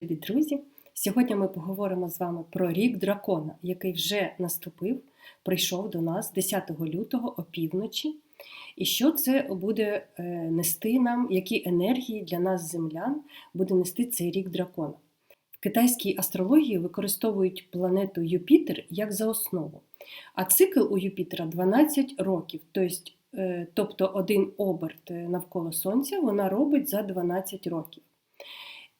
Привіт, друзі! Сьогодні ми поговоримо з вами про рік дракона, який вже наступив, прийшов до нас 10 лютого опівночі. І що це буде е, нести нам, які енергії для нас, землян, буде нести цей рік дракона? В китайській астрології використовують планету Юпітер як за основу, а цикл у Юпітера 12 років, тобто, е, тобто один оберт навколо Сонця вона робить за 12 років.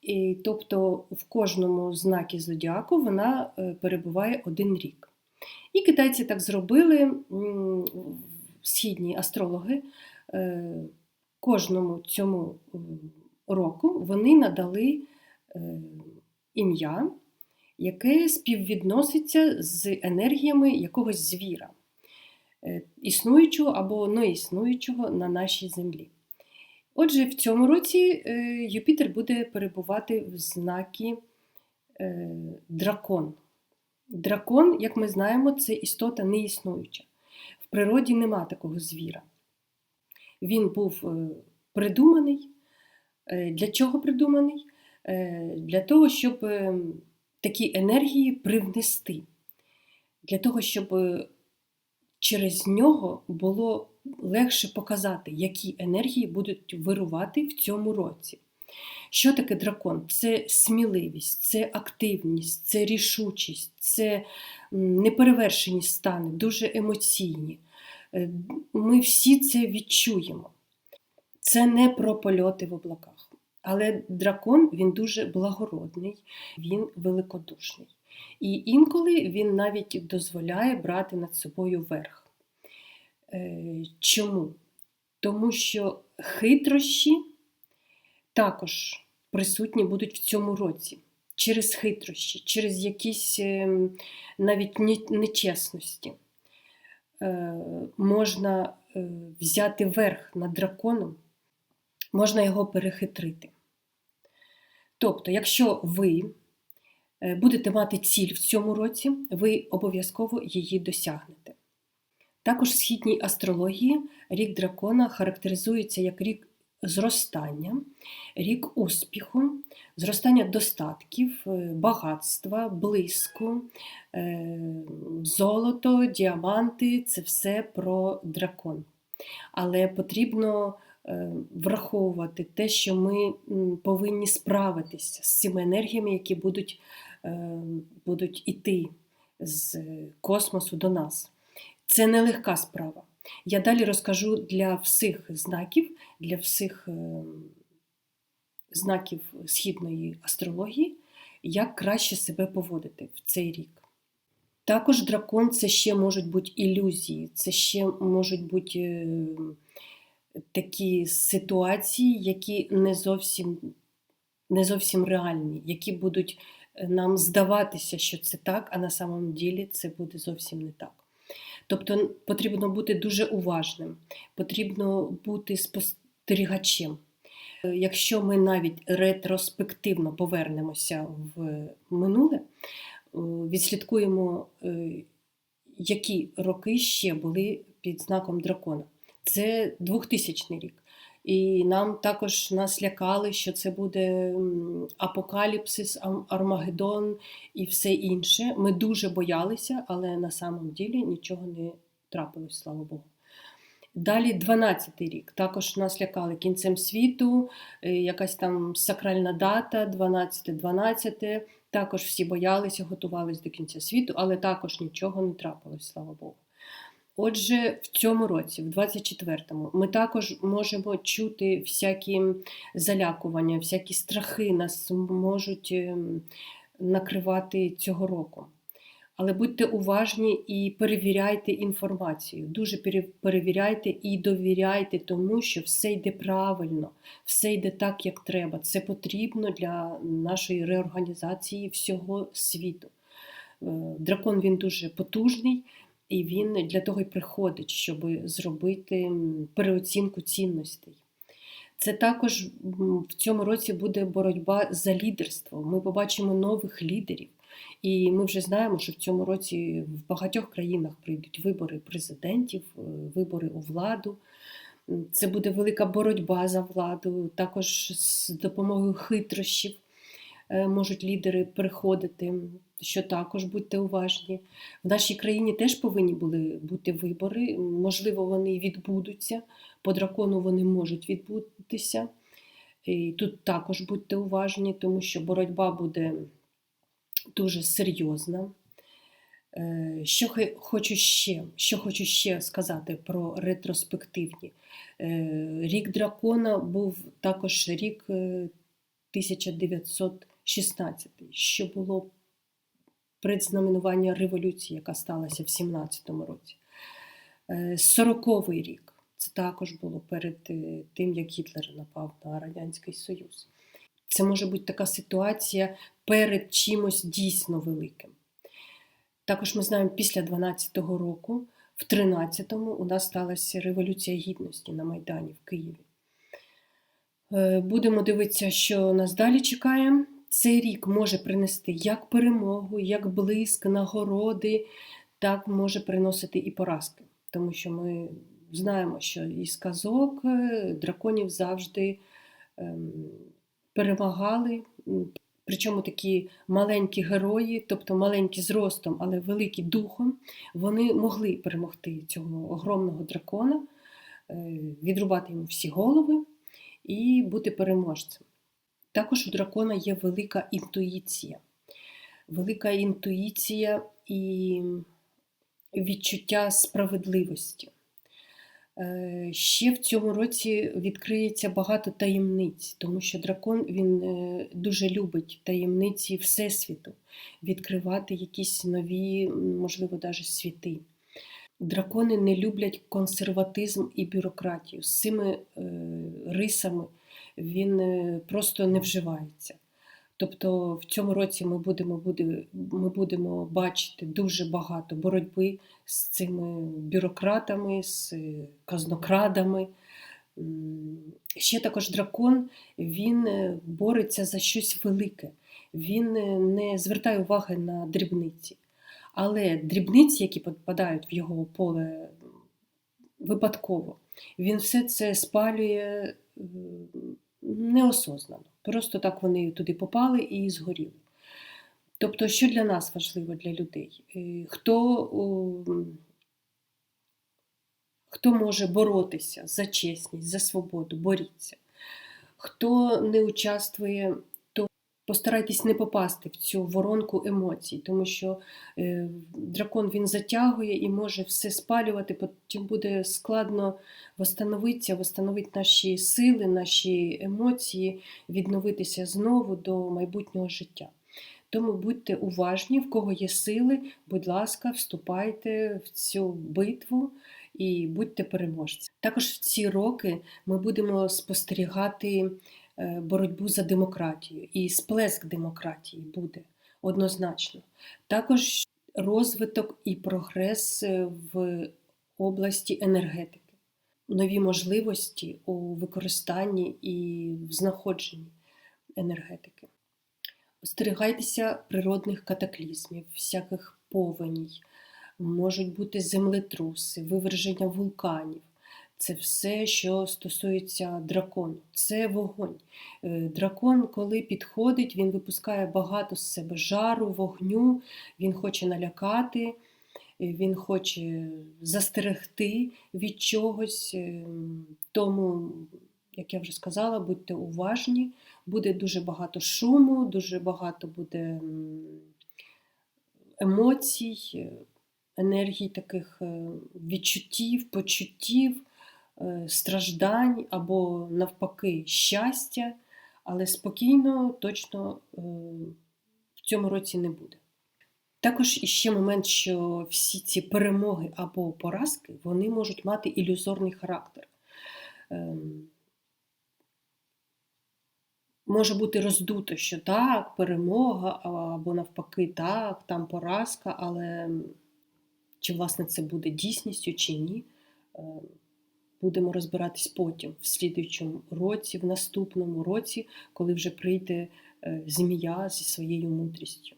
І, Тобто в кожному знакі зодіаку вона е, перебуває один рік. І китайці так зробили, східні астрологи, е, кожному цьому року вони надали е, ім'я, яке співвідноситься з енергіями якогось звіра, існуючого або неіснуючого на нашій землі. Отже, в цьому році е, Юпітер буде перебувати в знакі е, дракон. Дракон, як ми знаємо, це істота неіснуюча. В природі нема такого звіра. Він був е, придуманий. Для чого придуманий? Для того, щоб такі енергії привнести, для того, щоб через нього було легше показати, які енергії будуть вирувати в цьому році. Що таке дракон? Це сміливість, це активність, це рішучість, це неперевершені стани, дуже емоційні. Е, ми всі це відчуємо. Це не про польоти в облаках. Але дракон він дуже благородний, він великодушний. І інколи він навіть дозволяє брати над собою верх. Е, чому? Тому що хитрощі також присутні будуть в цьому році. Через хитрощі, через якісь ем, навіть нечесності. Е, можна е, взяти верх над драконом, можна його перехитрити. Тобто, якщо ви будете мати ціль в цьому році, ви обов'язково її досягнете. Також в східній астрології рік дракона характеризується як рік зростання, рік успіху, зростання достатків, е, багатства, блиску, е, золото, діаманти це все про дракон. Але потрібно е, враховувати те, що ми повинні справитися з цими енергіями, які будуть, будуть іти з космосу до нас. Це нелегка справа. Я далі розкажу для всіх знаків, для всіх е, знаків східної астрології, як краще себе поводити в цей рік. Також дракон це ще можуть бути ілюзії, це ще можуть бути е, такі ситуації, які не зовсім не зовсім реальні, які будуть е, нам здаватися, що це так, а на самом ділі це буде зовсім не так. Тобто потрібно бути дуже уважним, потрібно бути спостерігачем. Якщо ми навіть ретроспективно повернемося в минуле, відслідкуємо, е, які роки ще були під знаком дракона. Це 2000 рік. І нам також нас лякали, що це буде апокаліпсис, Армагеддон і все інше. Ми дуже боялися, але на самом ділі нічого не трапилось, слава Богу. Далі 12-й рік. Також нас лякали кінцем світу, е, якась там сакральна дата, 12-12. Також всі боялися, готувалися до кінця світу, але також нічого не трапилось, слава Богу. Отже, в цьому році, в 24-му, ми також можемо чути всякі залякування, всякі страхи нас можуть ем, накривати цього року. Але будьте уважні і перевіряйте інформацію. Дуже перевіряйте і довіряйте тому, що все йде правильно, все йде так, як треба. Це потрібно для нашої реорганізації всього світу. Е, дракон він дуже потужний. І він для того й приходить, щоб зробити переоцінку цінностей. Це також в цьому році буде боротьба за лідерство. Ми побачимо нових лідерів. І ми вже знаємо, що в цьому році в багатьох країнах прийдуть вибори президентів, е, вибори у владу. Це буде велика боротьба за владу, також з допомогою хитрощів. Е, можуть лідери приходити, що також будьте уважні. В нашій країні теж повинні були бути вибори. Можливо, вони відбудуться, по дракону вони можуть відбутися. І Тут також будьте уважні, тому що боротьба буде дуже серйозна. Е, що хочу ще що хочу ще сказати про ретроспективні. Е, рік дракона був також рік 1900 16, що було предзнаменування революції, яка сталася в 17-му році. Е, 40-й рік це також було перед е, тим, як Гітлер напав на Радянський Союз. Це може бути така ситуація перед чимось дійсно великим. Також ми знаємо, після 12-го року, в 13-му, у нас сталася Революція Гідності на Майдані в Києві. Е, будемо дивитися, що нас далі чекає. Цей рік може принести як перемогу, як блиск, нагороди, так може приносити і поразки. Тому що ми знаємо, що із казок е, драконів завжди ем, перемагали. Причому такі маленькі герої, тобто маленькі зростом, але великі духом, вони могли перемогти цього огромного дракона, е, відрубати йому всі голови і бути переможцем. Також у дракона є велика інтуїція. Велика інтуїція і відчуття справедливості. Е, Ще в цьому році відкриється багато таємниць, тому що дракон він е, дуже любить таємниці Всесвіту, відкривати якісь нові, можливо, навіть світи. Дракони не люблять консерватизм і бюрократію. З цими е, рисами він е, просто не вживається. Тобто в цьому році ми будемо, буде, ми будемо бачити дуже багато боротьби з цими бюрократами, з казнокрадами. Ще також дракон він е, бореться за щось велике. Він е, не звертає уваги на дрібниці. Але дрібниці, які попадають в його поле випадково, він все це спалює неосознано. Просто так вони туди попали і згоріли. Тобто, що для нас важливо для людей? Е, Хто, хто може боротися за чесність, за свободу, боріться. Хто не участвує, постарайтесь не попасти в цю воронку емоцій, тому що е, дракон він затягує і може все спалювати, потім буде складно восстановитися, восстановити наші сили, наші емоції, відновитися знову до майбутнього життя. Тому будьте уважні, в кого є сили, будь ласка, вступайте в цю битву і будьте переможці. Також в ці роки ми будемо спостерігати боротьбу за демократію, і сплеск демократії буде однозначно. Також розвиток і прогрес е, в області енергетики, нові можливості у використанні і в знаходженні енергетики. Остерігайтеся природних катаклізмів, всяких повеній, можуть бути землетруси, виверження вулканів. Це все, що стосується дракону. Це вогонь. Е, Дракон, коли підходить, він випускає багато з себе жару, вогню, він хоче налякати, е, він хоче застерегти від чогось. Е, Тому, як я вже сказала, будьте уважні, буде дуже багато шуму, дуже багато буде емоцій, енергій, таких відчуттів, почуттів, страждань або навпаки щастя, але спокійно точно е, в цьому році не буде. Також іще момент, що всі ці перемоги або поразки вони можуть мати ілюзорний характер. Ем, Може бути роздуто, що так, перемога, або навпаки, так, там поразка, але чи власне це буде дійсністю, чи ні, е, будемо розбиратись потім, в слідуючому році, в наступному році, коли вже прийде е, змія зі своєю мудрістю.